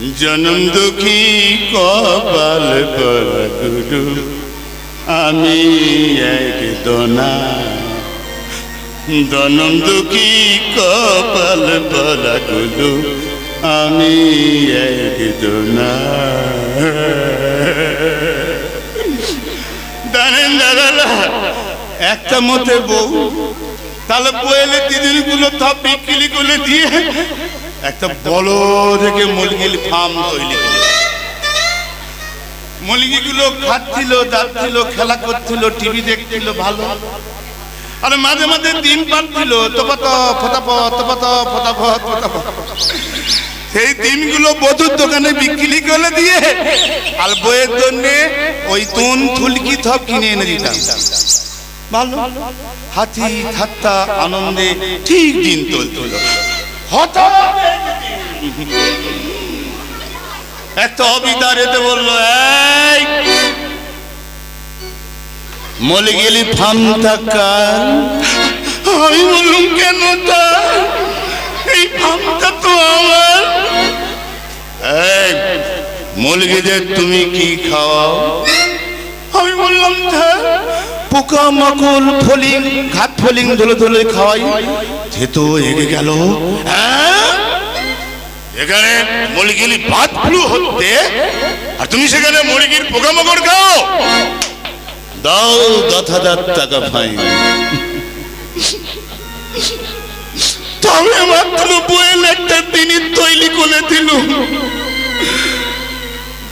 জনম দুঃখী কপাল করা গুরু আমি এক দোনা। জনম দুঃখী কপাল করা গুরু আমি এক দোনা। জানেন দাদা একটা মতে বউ। তাহলে বইলে দিদিগুলো সব বিক্রি করে দিয়ে একটা বড় থেকে মুরগির ফার্ম তৈরি মুরগিগুলো খাচ্ছিল যাচ্ছিল খেলা করছিল, টিভি দেখছিল, ভালো। আর মাঝে মাঝে দিন পাচ্ছিল তোপাত ফটাফট তোপাত ফটাফট ফটাফট। সেই দিনগুলো বধুর দোকানে বিক্রি করে দিয়ে আর বইয়ের জন্য ওই তুন, থুলকি সব কিনে এনে দিতাম। ভালো। হাতি, ঠাট্টা, আনন্দে ঠিক দিন চলছিল। একটা অবিদার বলল আমি এই তো আমার। তুমি কি খাওয়াও আমি বললাম পোকা মাকড়, ফলিং ঘাট ফলিং ধরে ধরে খাওয়াই। যেহেতু এগে গেল হ্যাঁ? এখানে মুরগির বাদ ফ্লু হচ্ছে আর তুমি সেখানে মুরগির পোকা মাকড় খাও। দাও দশ হাজার টাকা ফাইন। তবে মাত্র বইয়ের একটা দিনই তৈরি করে দিল।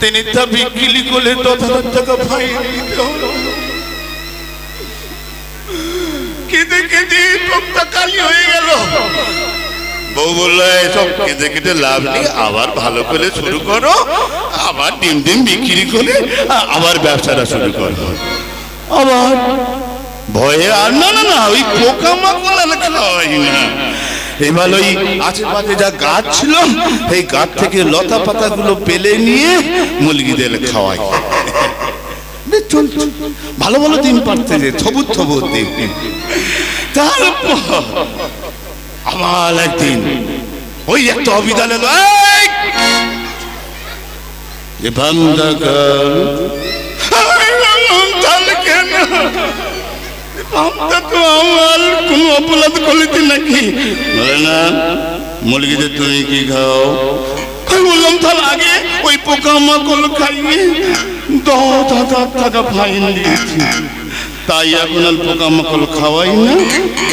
তিনি তা বিক্রি করে দশ হাজার টাকা ফাইন দিতে হলো। বউ বলল এসব কেঁদে লাভ নেই, আবার ভালো করে শুরু করো। আবার ডিম ডিম বিক্রি করে, আবার ব্যবসাটা শুরু করো আবার ভয়ে আর, না না না, ওই পোকা মাকড় খাওয়াই না। এবার ওই আশেপাশে যা গাছ ছিল, সেই গাছ থেকে লতা পাতাগুলো পেলে নিয়ে মুরগিদের খাওয়াই। চল। ভালো ভালো দিন পারতে যে থবুর থবুর দিন। তারপর আমার একদিন ওই একটা এই! যে কেন? নাকি? না তুমি কি খাও? বললাম তাহলে আগে ওই পোকা মাকড় খাইয়ে দশ টাকা ফাইন দিয়েছি তাই এখন আর পোকা মাকড় খাওয়াই না,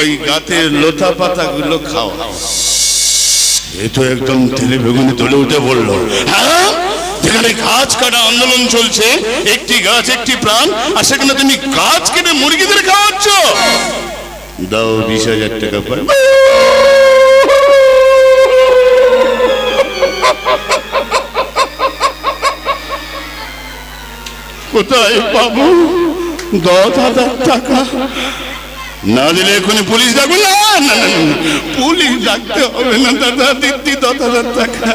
ওই গাছের লোটা পাতাগুলো খাওয়া। এ তো একদম তেলে বেগুনে তুলে উঠে বলল হ্যাঁ? যেখানে গাছ কাটা আন্দোলন চলছে, একটি গাছ, একটি প্রাণ, আর সেখানে তুমি গাছ কেটে মুরগিদের খাওয়াচ্ছ? দাও বিশ হাজার টাকা পাই কোথায় পাবো? দশ হাজার টাকা। না দিলে এখনই পুলিশ ডাকবো না। পুলিশ ডাকতে হবে না, দাদা দিদি দশ হাজার টাকা।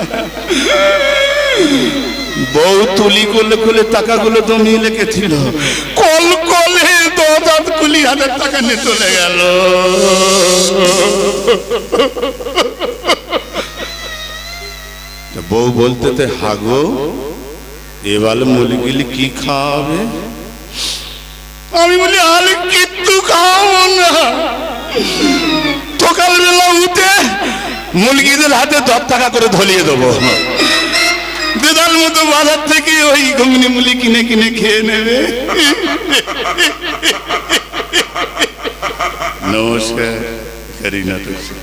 বউ তুলি করলে করলে টাকাগুলো জমিয়ে লেগেছিল কল কলে দশ কুড়ি হাজার টাকা নিয়ে চলে গেল। বউ বলতে হাগো। এবার মুরগিলি কি খাওয়াবে আমি বলি, আরে কিচ্ছু খাওয়াবো না। সকালবেলা উঠে মুরগিদের হাতে দশ টাকা করে ধলিয়ে দেবো। দিদার মতো বাজার থেকে ওই ঘুগনি মুলি কিনে কিনে খেয়ে নেবে। নমস্কার, করিনা তুলসী